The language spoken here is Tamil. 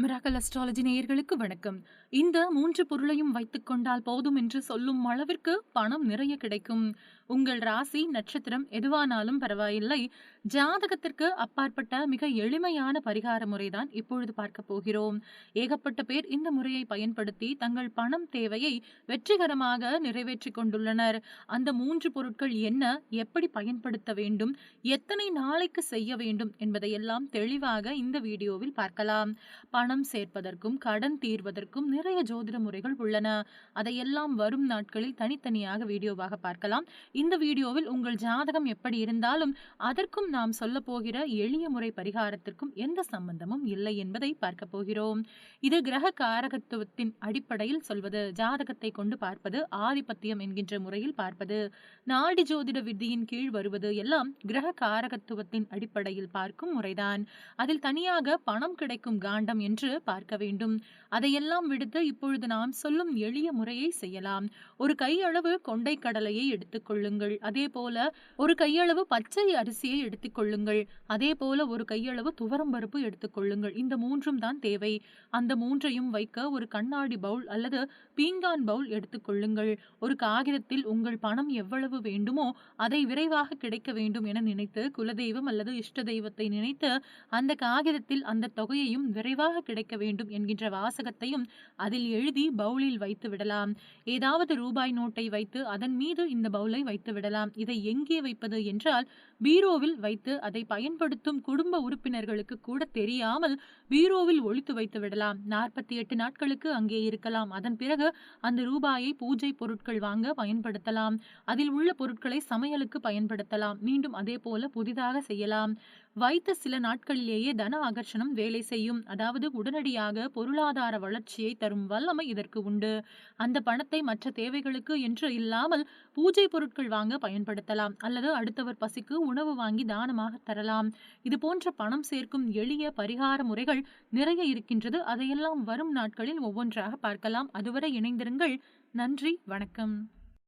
மிராக்கல் அஸ்ட்ராலஜி நேயர்களுக்கு வணக்கம். இந்த மூன்று பொருளையும் வைத்துக் கொண்டால் போதும் என்று சொல்லும் அளவிற்கு பணம் நிறைய கிடைக்கும். உங்கள் ராசி நட்சத்திரம் எதுவானாலும் பரவாயில்லை. ஜாதகத்திற்கு அப்பாற்பட்ட மிக எளிமையான பரிகார முறைதான் இப்பொழுது பார்க்க போகிறோம். ஏகப்பட்ட பேர் இந்த முறையை பயன்படுத்தி தங்கள் பணம் தேவையை வெற்றிகரமாக நிறைவேற்றி கொண்டுள்ளனர். அந்த மூன்று பொருட்கள் என்ன எப்படி பயன்படுத்த வேண்டும் எத்தனை நாளைக்கு செய்ய வேண்டும் என்பதையெல்லாம் தெளிவாக இந்த வீடியோவில் பார்க்கலாம். பணம் பணம் சேர்ப்பதற்கும் கடன் தீர்வதற்கும் நிறைய ஜோதிட முறைகள் உள்ளன. அதையெல்லாம் வரும் நாட்களில் தனித்தனியாக வீடியோவாக பார்க்கலாம். இந்த வீடியோவில் உங்கள் ஜாதகம் எப்படி இருந்தாலும் அதற்கும் நாம் சொல்ல போகிற எளிய முறை பரிகாரத்திற்கும் எந்த சம்பந்தமும் இல்லை என்பதை பார்க்க போகிறோம். இது கிரக காரகத்துவத்தின் அடிப்படையில் சொல்வது. ஜாதகத்தை கொண்டு பார்ப்பது ஆதிபத்தியம் என்கின்ற முறையில் பார்ப்பது. நாடி ஜோதிட விதியின் கீழ் வருவது எல்லாம் கிரக காரகத்துவத்தின் அடிப்படையில் பார்க்கும் முறைதான். அதில் தனியாக பணம் கிடைக்கும் காண்டம் என்று என்று பார்க்க வேண்டும். அதையெல்லாம் விடுத்து இப்பொழுது நாம் சொல்லும் எளிய முறையை செய்யலாம். ஒரு கையளவு கொண்டை கடலையை எடுத்துக்கொள்ளுங்கள் அதே போல ஒரு கையளவு பச்சை அரிசியை எடுத்துக்கொள்ளுங்கள் அதே போல ஒரு கையளவு துவரம் பருப்பு எடுத்துக்கொள்ளுங்கள் இந்த மூன்றும் தான் தேவை. அந்த மூன்றையும் வைக்க ஒரு கண்ணாடி பவுல் அல்லது பீங்கான் பவுல் எடுத்துக்கொள்ளுங்கள் ஒரு காகிதத்தில் உங்கள் பணம் எவ்வளவு வேண்டுமோ அதை விரைவாக கிடைக்க வேண்டும் என நினைத்து குலதெய்வம் அல்லது இஷ்ட தெய்வத்தை நினைத்து அந்த காகிதத்தில் அந்த தொகையையும் விரைவாக கிடைக்க வேண்டும் என்கின்ற வாசகத்தையும் அதில் எழுதி பவுலில் வைத்து விடலாம். ஏதாவது ரூபாய் நோட்டை வைத்து அதன் மீது இந்த பவுலை வைத்து விடலாம். இதை எங்கே வைப்பது என்றால் பீரோவில் வைத்து அதை பயன்படுத்தும் குடும்ப உறுப்பினர்களுக்கு கூட தெரியாமல் பீரோவில் ஒழித்து வைத்து விடலாம். நாற்பத்தி எட்டு நாட்களுக்கு அங்கே இருக்கலாம். அதன் பிறகு அந்த ரூபாயை பூஜை பொருட்கள் வாங்க பயன்படுத்தலாம். அதில் உள்ள பொருட்களை சமையலுக்கு பயன்படுத்தலாம். மீண்டும் அதே போல புதிதாக செய்யலாம். வைத்த சில நாட்களிலேயே தன ஆகர்ஷணம் வேலை செய்யும். அதாவது உடனடியாக பொருளாதார வளர்ச்சியை தரும் வல்லமை இதற்கு உண்டு. அந்த பணத்தை மற்ற தேவைகளுக்கு என்று இல்லாமல் பூஜை பொருட்கள் வாங்க பயன்படுத்தலாம். அல்லது அடுத்தவர் பசிக்கு உணவு வாங்கி தானமாக தரலாம். இது போன்ற பணம் சேர்க்கும் எளிய பரிகார முறைகள் நிறைய இருக்கின்றது. அதையெல்லாம் வரும் நாட்களில் ஒவ்வொன்றாக பார்க்கலாம். அதுவரை இணைந்திருங்கள். நன்றி. வணக்கம்.